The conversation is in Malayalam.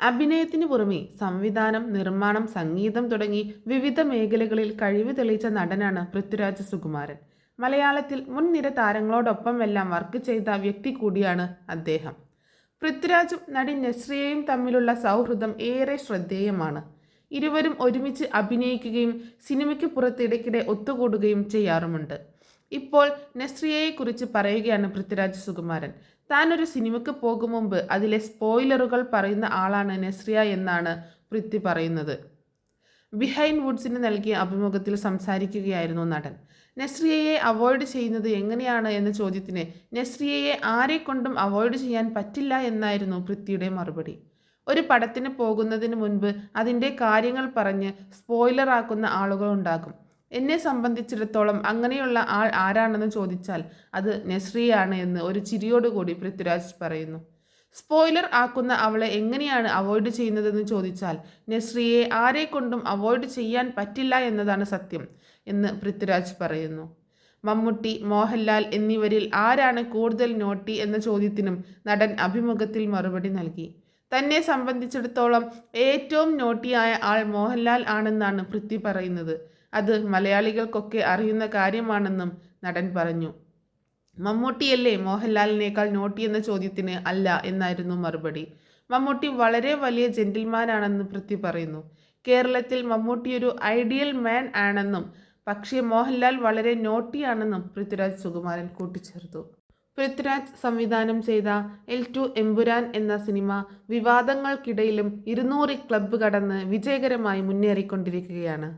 അഭിനയത്തിന് പുറമെ സംവിധാനം നിർമ്മാണം സംഗീതം തുടങ്ങി വിവിധ മേഖലകളിൽ കഴിവ് തെളിയിച്ച നടനാണ് പൃഥ്വിരാജ് സുകുമാരൻ. മലയാളത്തിൽ മുൻനിര താരങ്ങളോടൊപ്പം എല്ലാം വർക്ക് ചെയ്ത വ്യക്തി കൂടിയാണ് അദ്ദേഹം. പൃഥ്വിരാജും നടി നസ്രിയയും തമ്മിലുള്ള സൗഹൃദം ഏറെ ശ്രദ്ധേയമാണ്. ഇരുവരും ഒരുമിച്ച് അഭിനയിക്കുകയും സിനിമയ്ക്ക് പുറത്ത് ഇടയ്ക്കിടെ ഒത്തുകൂടുകയും ചെയ്യാറുമുണ്ട്. ഇപ്പോൾ നസ്രിയയെക്കുറിച്ച് പറയുകയാണ് പൃഥ്വിരാജ് സുകുമാരൻ. താൻ ഒരു സിനിമയ്ക്ക് പോകും മുമ്പ് അതിലെ സ്പോയിലറുകൾ പറയുന്ന ആളാണ് നസ്രിയ എന്നാണ് പൃഥ്വി പറയുന്നത്. ബിഹൈൻഡ് വുഡ്സിന് നൽകിയ അഭിമുഖത്തിൽ സംസാരിക്കുകയായിരുന്നു നടൻ. നസ്രിയയെ അവോയ്ഡ് ചെയ്യുന്നത് എങ്ങനെയാണ് എന്ന ചോദ്യത്തിന് നസ്രിയയെ ആരെക്കൊണ്ടും അവോയ്ഡ് ചെയ്യാൻ പറ്റില്ല എന്നായിരുന്നു പൃഥ്വിയുടെ മറുപടി. ഒരു പടത്തിന് പോകുന്നതിന് മുൻപ് അതിന്റെ കാര്യങ്ങൾ പറഞ്ഞ് സ്പോയിലറാക്കുന്ന ആളുകൾ ഉണ്ടാകും. എന്നെ സംബന്ധിച്ചിടത്തോളം അങ്ങനെയുള്ള ആൾ ആരാണെന്ന് ചോദിച്ചാൽ അത് നെസ്രിയാണ് എന്ന് ഒരു ചിരിയോടുകൂടി പൃഥ്വിരാജ് പറയുന്നു. സ്പോയിലർ ആക്കുന്ന അവളെ എങ്ങനെയാണ് അവോയ്ഡ് ചെയ്യുന്നതെന്ന് ചോദിച്ചാൽ നെസ്രിയെ ആരെക്കൊണ്ടും അവോയ്ഡ് ചെയ്യാൻ പറ്റില്ല എന്നതാണ് സത്യം എന്ന് പൃഥ്വിരാജ് പറയുന്നു. മമ്മൂട്ടി മോഹൻലാൽ എന്നിവരിൽ ആരാണ് കൂടുതൽ നോട്ടി എന്ന ചോദ്യത്തിനും നടൻ അഭിമുഖത്തിൽ മറുപടി നൽകി. തന്നെ സംബന്ധിച്ചിടത്തോളം ഏറ്റവും നോട്ടിയായ ആൾ മോഹൻലാൽ ആണെന്നാണ് പൃഥ്വി പറയുന്നത്. അത് മലയാളികൾക്കൊക്കെ അറിയുന്ന കാര്യമാണെന്നും നടൻ പറഞ്ഞു. മമ്മൂട്ടിയല്ലേ മോഹൻലാലിനേക്കാൾ നോട്ടി എന്ന ചോദ്യത്തിന് അല്ല എന്നായിരുന്നു മറുപടി. മമ്മൂട്ടി വളരെ വലിയ ജെന്റിൽമാനാണെന്ന് പൃഥ്വി പറയുന്നു. കേരളത്തിൽ മമ്മൂട്ടി ഒരു ഐഡിയൽ മാൻ ആണെന്നും പക്ഷേ മോഹൻലാൽ വളരെ നോട്ടിയാണെന്നും പൃഥ്വിരാജ് സുകുമാരൻ കൂട്ടിച്ചേർത്തു. പൃഥ്വിരാജ് സംവിധാനം ചെയ്ത എൽ ടു എമ്പുരാൻ എന്ന സിനിമ വിവാദങ്ങൾക്കിടയിലും ഇരുന്നൂറ് ക്ലബ്ബ് കടന്ന് വിജയകരമായി മുന്നേറിക്കൊണ്ടിരിക്കുകയാണ്.